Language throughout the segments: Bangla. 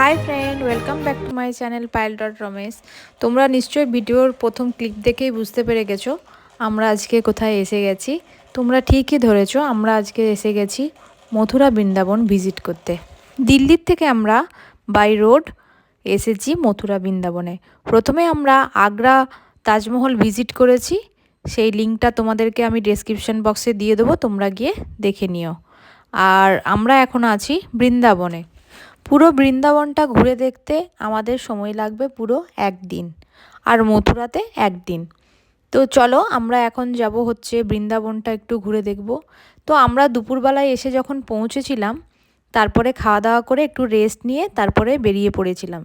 Hi friend welcome back to my channel pile dot Ramesh তোমরা নিশ্চয়ই ভিডিওর প্রথম ক্লিপ দেখেই বুঝতে পেরে গেছো, আমরা আজকে কোথায় এসে গেছি। তোমরা ঠিকই ধরেছো, আমরা আজকে এসে গেছি মথুরা বৃন্দাবন ভিজিট করতে। দিল্লির থেকে আমরা বাই রোড এসেছি মথুরা বৃন্দাবনে। প্রথমে আমরা আগ্রা তাজমহল ভিজিট করেছি, সেই লিঙ্কটা তোমাদেরকে আমি ডেসক্রিপশন বক্সে দিয়ে দেবো, তোমরা গিয়ে দেখে নিও। আর আমরা এখন আছি বৃন্দাবনে। পুরো বৃন্দাবনটা ঘুরে দেখতে আমাদের সময় লাগবে পুরো একদিন আর মথুরাতে একদিন। তো চলো আমরা এখন যাব হচ্ছে বৃন্দাবনটা একটু ঘুরে দেখব। তো আমরা দুপুরবেলায় এসে যখন পৌঁছেছিলাম, তারপরে খাওয়া দাওয়া করে একটু রেস্ট নিয়ে তারপরে বেরিয়ে পড়েছিলাম।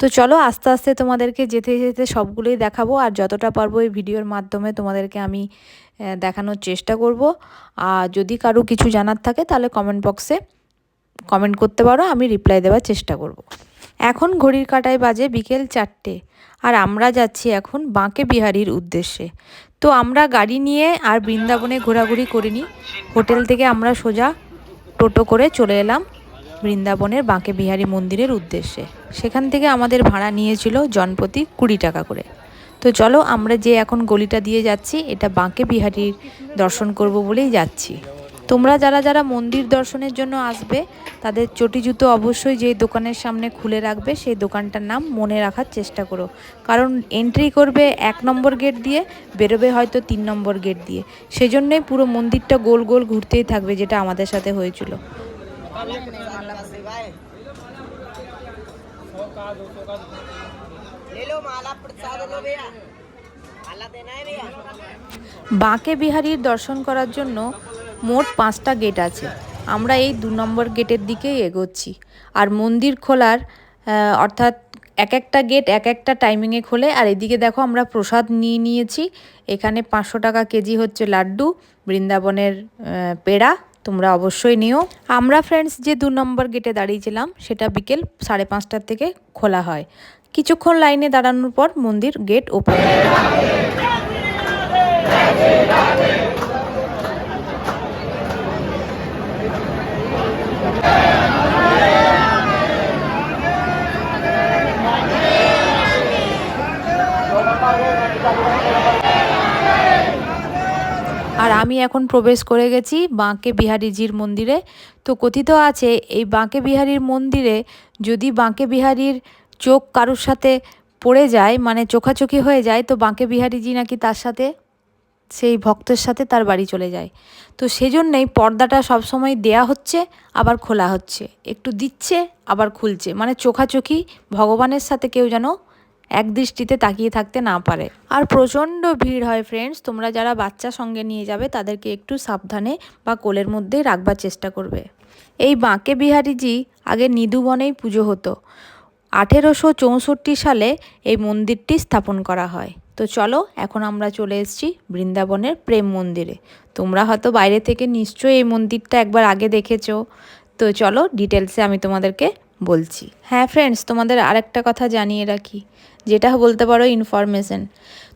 তো চলো আস্তে আস্তে তোমাদেরকে যেতে যেতে সবগুলোই দেখাবো আর যতটা পারব এই ভিডিওর মাধ্যমে তোমাদেরকে আমি দেখানোর চেষ্টা করব। আর যদি কারও কিছু জানার থাকে তাহলে কমেন্ট বক্সে কমেন্ট করতে পারো, আমি রিপ্লাই দেওয়ার চেষ্টা করব। এখন ঘড়ির কাটায় বাজে বিকেল চারটে, আর আমরা যাচ্ছি এখন বাঁকে বিহারির উদ্দেশ্যে। তো আমরা গাড়ি নিয়ে আর বৃন্দাবনে ঘোরাঘুরি করিনি। হোটেল থেকে আমরা সোজা টোটো করে চলে এলাম বৃন্দাবনের বাঁকে বিহারী মন্দিরের উদ্দেশ্যে। সেখান থেকে আমাদের ভাড়া নিয়েছিল জনপ্রতি কুড়ি টাকা করে। তো চলো আমরা যে এখন গলিটা দিয়ে যাচ্ছি, এটা বাঁকে বিহারীর দর্শন করব বলেই যাচ্ছি। তোমরা যারা যারা মন্দির দর্শনের জন্য আসবে, তাদের চটি জুতো অবশ্যই যেই দোকানের সামনে খুলে রাখবে, সেই দোকানটার নাম মনে রাখার চেষ্টা করো। কারণ এন্ট্রি করবে এক নম্বর গেট দিয়ে, বেরোবে হয়তো তিন নম্বর গেট দিয়ে। সেজন্যই পুরো মন্দিরটা গোল গোল ঘুরতেই থাকবে, যেটা আমাদের সাথে হয়েছিল। বাঁকে বিহারীর দর্শন করার জন্য মোট পাঁচটা গেট আছে। আমরা এই দু নম্বর গেটের দিকেই এগোচ্ছি। আর মন্দির খোলার অর্থাৎ এক একটা গেট এক একটা টাইমিংয়ে খোলে। আর এদিকে দেখো আমরা প্রসাদ নিয়ে নিয়েছি। এখানে পাঁচশো টাকা কেজি হচ্ছে লাড্ডু, বৃন্দাবনের পেড়া। তোমরা অবশ্যই নিও। আমরা ফ্রেন্ডস যে দু নম্বর গেটে দাঁড়িয়েছিলাম, সেটা বিকেল সাড়ে পাঁচটার থেকে খোলা হয়। কিছুক্ষণ লাইনে দাঁড়ানোর পর মন্দির গেট ওপেন আমি এখন প্রবেশ করে গেছি বাঁকে বিহারীজির মন্দিরে। তো কথিত আছে, এই বাঁকে বিহারীর মন্দিরে যদি বাঁকে বিহারীর চোখ কারুর সাথে পড়ে যায় মানে চোখাচোখি হয়ে যায়, তো বাঁকে বিহারীজি নাকি তার সাথে, সেই ভক্তের সাথে তার বাড়ি চলে যায়। তো সেজন্যেই পর্দাটা সবসময় দেয়া হচ্ছে, আবার খোলা হচ্ছে। একটু দিচ্ছে, আবার খুলছে। মানে চোখাচোখি ভগবানের সাথে কেউ যেন এক দৃষ্টিতে তাকিয়ে থাকতে না পারে। আর প্রচণ্ড ভিড় হয় ফ্রেন্ডস তোমরা যারা বাচ্চা সঙ্গে নিয়ে যাবে, তাদেরকে একটু সাবধানে বা কোলের মধ্যে রাখবার চেষ্টা করবে। এই বাঁকে বিহারীজি আগে নিধুবনেই পুজো হতো। আঠেরোশো চৌষট্টি সালে এই মন্দিরটি স্থাপন করা হয়। তো চলো, এখন আমরা চলে এসেছি বৃন্দাবনের প্রেম মন্দিরে। তোমরা হয়তো বাইরে থেকে নিশ্চয়ই এই মন্দিরটা একবার আগে দেখেছ। তো চলো ডিটেলসে আমি তোমাদেরকে বলছি। হ্যাঁ ফ্রেন্ডস তোমাদের আরেকটা কথা জানিয়ে রাখি। যেটা বলতে পারো ইনফরমেশন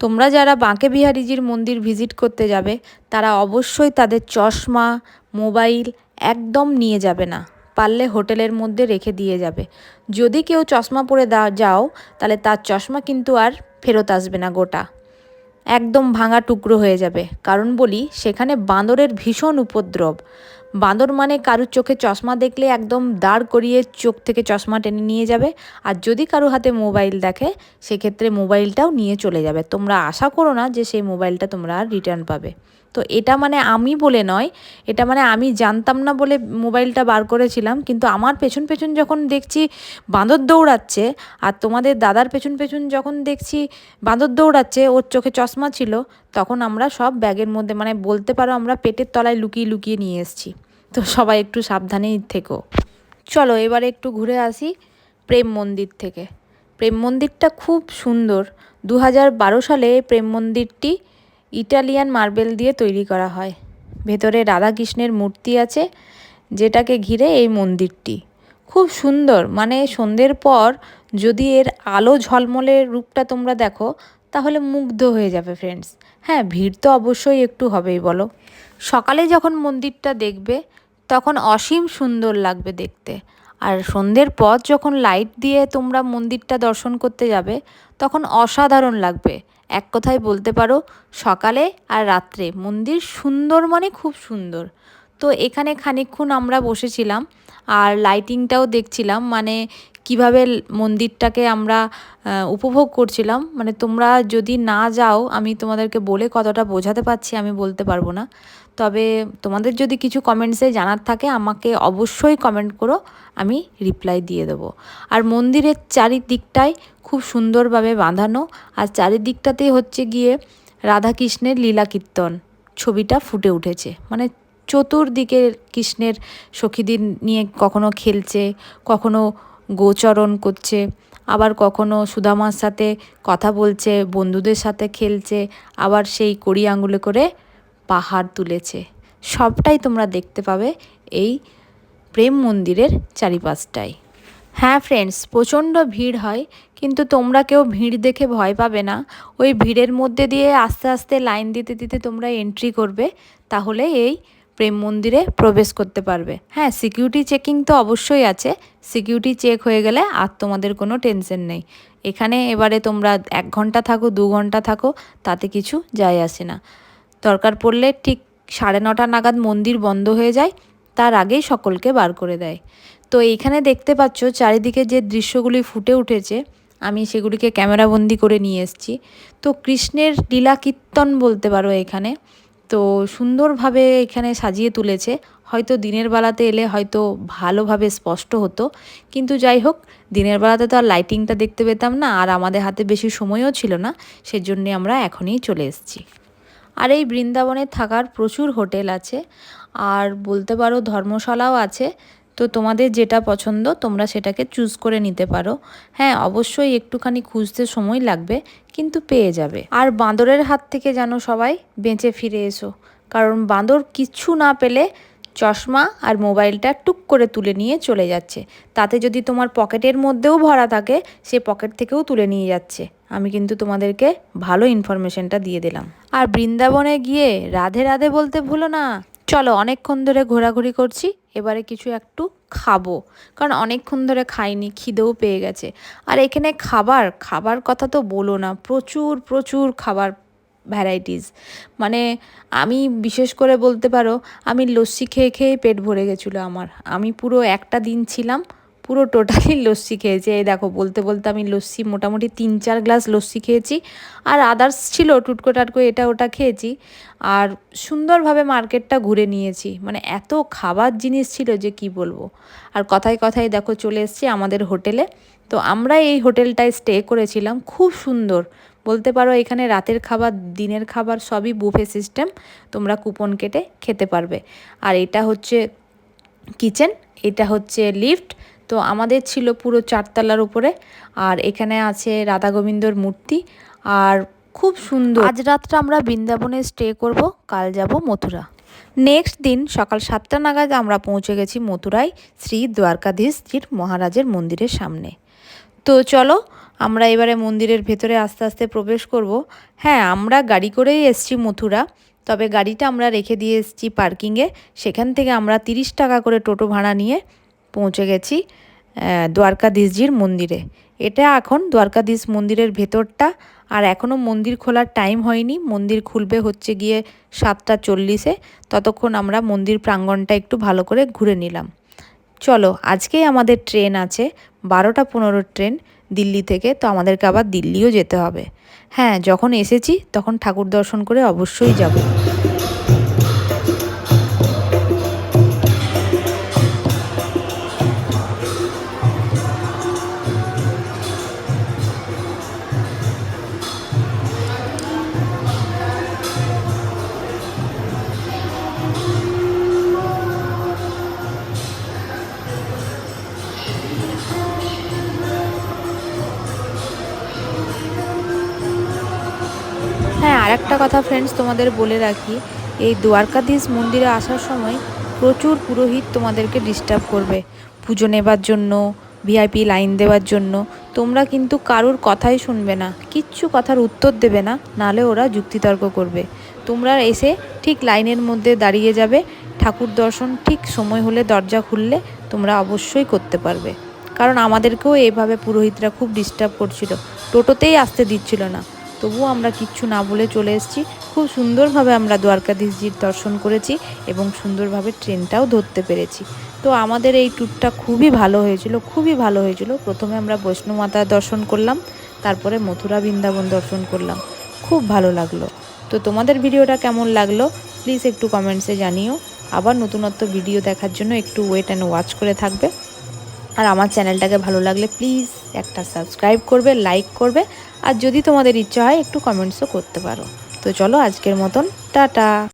তোমরা যারা বাঁকে বিহারিজির মন্দির ভিজিট করতে যাবে, তারা অবশ্যই তাদের চশমা মোবাইল একদম নিয়ে যাবে না। পারলে হোটেলের মধ্যে রেখে দিয়ে যাবে। যদি কেউ চশমা পরে যাও, তাহলে তার চশমা কিন্তু আর ফেরত আসবে না গোটা। একদম ভাঙা টুকরো হয়ে যাবে। কারণ বলি, সেখানে বাঁদরের ভীষণ উপদ্রব। বাঁদর মানে কারুর চোখে চশমা দেখলে একদম দাঁড় করিয়ে চোখ থেকে চশমা টেনে নিয়ে যাবে। আর যদি কারও হাতে মোবাইল দেখে, সেক্ষেত্রে মোবাইলটাও নিয়ে চলে যাবে। তোমরা আশা করো না যে সেই মোবাইলটা তোমরা আর রিটার্ন পাবে। তো এটা মানে আমি বলে নয়, এটা মানে আমি জানতাম না বলে মোবাইলটা বার করেছিলাম, কিন্তু আমার পেছন পেছন যখন দেখছি বাঁদর দৌড়াচ্ছে আর তোমাদের দাদার পেছন পেছন যখন দেখছি বাঁদর দৌড়াচ্ছে, ওর চোখে চশমা ছিল, তখন আমরা সব ব্যাগের মধ্যে মানে বলতে পারো আমরা পেটের তলায় লুকিয়ে লুকিয়ে নিয়ে এসেছি। তো সবাই একটু সাবধানেই থেকো। চলো এবারে একটু ঘুরে আসি প্রেম মন্দির থেকে। প্রেম মন্দিরটা খুব সুন্দর। দু হাজার বারো সালে প্রেম মন্দিরটি ইটালিয়ান মার্বেল দিয়ে তৈরি করা হয়। ভেতরে রাধাকৃষ্ণের মূর্তি আছে, যেটাকে ঘিরে এই মন্দিরটি। খুব সুন্দর মানে সন্ধ্যের পর যদি এর আলো ঝলমলের রূপটা তোমরা দেখো, তাহলে মুগ্ধ হয়ে যাবে ফ্রেন্ডস হ্যাঁ ভিড় তো অবশ্যই একটু হবেই বলো। সকালে যখন মন্দিরটা দেখবে, তখন অসীম সুন্দর লাগবে দেখতে। আর সন্ধ্যের পর যখন লাইট দিয়ে তোমরা মন্দিরটা দর্শন করতে যাবে, তখন অসাধারণ লাগবে। এক কথায় বলতে পারো, সকালে আর রাত্রে মন্দির সুন্দর মানে খুব সুন্দর। তো এখানে খানিক্ষণ আমরা বসেছিলাম আর লাইটিংটাও দেখছিলাম মানে কীভাবে মন্দিরটাকে আমরা উপভোগ করছিলাম মানে তোমরা যদি না যাও, আমি তোমাদেরকে বলে কতটা বোঝাতে পারছি, আমি বলতে পারব না। তবে তোমাদের যদি কিছু কমেন্টসে জানার থাকে, আমাকে অবশ্যই কমেন্ট করো, আমি রিপ্লাই দিয়ে দেবো। আর মন্দিরের চারিদিকটাই খুব সুন্দরভাবে বাঁধানো, আর চারিদিকটাতে হচ্ছে গিয়ে রাধাকৃষ্ণের লীলা কীর্তন। ছবিটা ফুটে উঠেছে। মানে চতুর্দিকে কৃষ্ণের সখীদের নিয়ে কখনো খেলছে, কখনো গোচরণ করছে। আবার কখনো সুদামার সাথে কথা বলছে, বন্ধুদের সাথে খেলছে, আবার সেই কড়ি আঙুলে করে পাহাড় তুলেছে। সবটাই তোমরা দেখতে পাবে এই প্রেম মন্দিরের চারিপাশটায়। হ্যাঁ ফ্রেন্ডস প্রচণ্ড ভিড় হয়, কিন্তু তোমরা কেউ ভিড় দেখে ভয় পাবে না। ওই ভিড়ের মধ্যে দিয়ে আস্তে আস্তে লাইন দিতে দিতে তোমরা এন্ট্রি করবে। তাহলে এই প্রেম মন্দিরে প্রবেশ করতে পারবে। হ্যাঁ সিকিউরিটি চেকিং তো অবশ্যই আছে। সিকিউরিটি চেক হয়ে গেলে আর তোমাদের কোনো টেনশন নেই। এখানে এবারে তোমরা এক ঘণ্টা থাকো, দু ঘণ্টা থাকো, তাতে কিছু যায় আসে না। দরকার পড়লে ঠিক সাড়ে নটা নাগাদ মন্দির বন্ধ হয়ে যায়, তার আগেই সকলকে বার করে দেয়। তো এইখানে দেখতে পাচ্ছ চারিদিকে যে দৃশ্যগুলি ফুটে উঠেছে, আমি সেগুলিকে ক্যামেরাবন্দি করে নিয়ে এসেছি। তো কৃষ্ণের লীলা কীর্তন বলতে পারো এখানে। তো সুন্দরভাবে এখানে সাজিয়ে তুলেছে। হয়তো দিনের বেলাতে এলে হয়তো ভালোভাবে স্পষ্ট হতো। কিন্তু যাই হোক, দিনের বেলাতে তো আর লাইটিংটা দেখতে পেতাম না, আর আমাদের হাতে বেশি সময়ও ছিল না, সেজন্যে আমরা এখনই চলে এসেছি। আর এই বৃন্দাবনে থাকার প্রচুর হোটেল আছে, আর বলতে পারো ধর্মশালাও আছে তো তোমাদের যেটা পছন্দ, তোমরা সেটাকে চুজ করে নিতে পারো। হ্যাঁ অবশ্যই একটুখানি খুঁজতে সময় লাগবে, কিন্তু পেয়ে যাবে। আর বাঁদরের হাত থেকে যেন সবাই বেঁচে ফিরে এসো। কারণ বাঁদর কিচ্ছু না পেলে চশমা আর মোবাইলটা টুক করে তুলে নিয়ে চলে যাচ্ছে। তাতে যদি তোমার পকেটের মধ্যেও ভরা থাকে, সে পকেট থেকেও তুলে নিয়ে যাচ্ছে। আমি কিন্তু তোমাদেরকে ভালো ইনফরমেশনটা দিয়ে দিলাম। আর বৃন্দাবনে গিয়ে রাধে রাধে বলতে ভুলো না। চলো অনেকক্ষণ ধরে ঘোরাঘুরি করছি, এবারে কিছু একটু খাব। কারণ অনেকক্ষণ ধরে খাইনি, খিদেও পেয়ে গেছে। আর এখানে খাবার খাবার কথা তো বলো না, প্রচুর প্রচুর খাবার ভ্যারাইটিস মানে আমি বিশেষ করে বলতে পারো, আমি লস্যি খেয়ে খেয়ে পেট ভরে গেছিল আমার। আমি পুরো একটা দিন ছিলাম পুরো টোটালি লস্যি খেয়েছি। এই দেখো, বলতে বলতে আমি লস্যি মোটামুটি তিন চার গ্লাস লস্যি খেয়েছি। আর আদার্স ছিল, টুটকো টাটকো এটা ওটা খেয়েছি। আর সুন্দরভাবে মার্কেটটা ঘুরে নিয়েছি। মানে এত খাবার জিনিস ছিল যে কি বলব। আর কথায় কথায় দেখো, চলে এসছি আমাদের হোটেলে। তো আমরা এই হোটেলটায় স্টে করেছিলাম, খুব সুন্দর। বলতে পারো এখানে রাতের খাবার, দিনের খাবার সবই বুফে সিস্টেম তোমরা কুপন কেটে খেতে পারবে। আর এটা হচ্ছে কিচেন এটা হচ্ছে লিফট তো আমাদের ছিল পুরো চারতলার উপরে আর এখানে আছে রাধা গোবিন্দর মূর্তি আর খুব সুন্দর। আজ রাতটা আমরা বৃন্দাবনে স্টে করব কাল যাব মথুরা। নেক্সট দিন সকাল সাতটা নাগাদ আমরা পৌঁছে গেছি মথুরায় শ্রী দ্বারকাধীশজির মহারাজের মন্দিরের সামনে। তো চলো আমরা এবারে মন্দিরের ভেতরে আস্তে আস্তে প্রবেশ করব। হ্যাঁ আমরা গাড়ি করেই এসছি মথুরা তবে গাড়িটা আমরা রেখে দিয়ে এসছি পার্কিংয়ে। সেখান থেকে আমরা তিরিশ টাকা করে টোটো ভাড়া নিয়ে পৌঁছে গেছি দ্বারকাধীশজির মন্দিরে। এটা এখন দ্বারকাধীশ মন্দিরের ভেতরটা, আর এখনও মন্দির খোলার টাইম হয়নি। মন্দির খুলবে হচ্ছে গিয়ে সাতটা চল্লিশে। ততক্ষণ আমরা মন্দির প্রাঙ্গণটা একটু ভালো করে ঘুরে নিলাম। চলো, আজকেই আমাদের ট্রেন আছে, বারোটা পনেরো ট্রেন দিল্লি থেকে, তো আমাদেরকে আবার দিল্লিও যেতে হবে। হ্যাঁ যখন এসেছি, তখন ঠাকুর দর্শন করে অবশ্যই যাব। একটা কথা ফ্রেন্ডস তোমাদের বলে রাখি, এই দ্বারকাধীশ মন্দিরে আসার সময় প্রচুর পুরোহিত তোমাদেরকে ডিস্টার্ব করবে। পুজো নেবার জন্য ভিআইপি লাইন দেওয়ার জন্য। তোমরা কিন্তু কারুর কথাই শুনবে না, কিচ্ছু কথার উত্তর দেবে না, নালে ওরা যুক্তিতর্ক করবে। তোমরা এসে ঠিক লাইনের মধ্যে দাঁড়িয়ে যাবে, ঠাকুর দর্শন ঠিক সময় হলে দরজা খুললে তোমরা অবশ্যই করতে পারবে। কারণ আমাদেরকেও এইভাবে পুরোহিতরা খুব ডিস্টার্ব করছিল, টোটোতেই আসতে দিচ্ছিল না। তবুও আমরা কিচ্ছু না বলে চলে এসেছি। খুব সুন্দরভাবে আমরা দ্বারকাধীশজির দর্শন করেছি এবং সুন্দরভাবে ট্রেনটাও ধরতে পেরেছি। তো আমাদের এই ট্যুরটা খুবই ভালো হয়েছিল, খুবই ভালো হয়েছিল। প্রথমে আমরা বৈষ্ণব মাতার দর্শন করলাম, তারপরে মথুরা বৃন্দাবন দর্শন করলাম। খুব ভালো লাগল। তো তোমাদের ভিডিওটা কেমন লাগল? প্লিজ একটু কমেন্টসে জানিও। আবার নতুনত্ব ভিডিও দেখার জন্য একটু ওয়েট অ্যান্ড ওয়াচ করে থাকবে। আর আমার চ্যানেলটাকে ভালো লাগলে প্লিজ একটা সাবস্ক্রাইব করবে, লাইক করবে, আর যদি তোমাদের ইচ্ছা হয় একটু কমেন্টসও করতে পারো। তো চলো আজকের মতন, টাটা।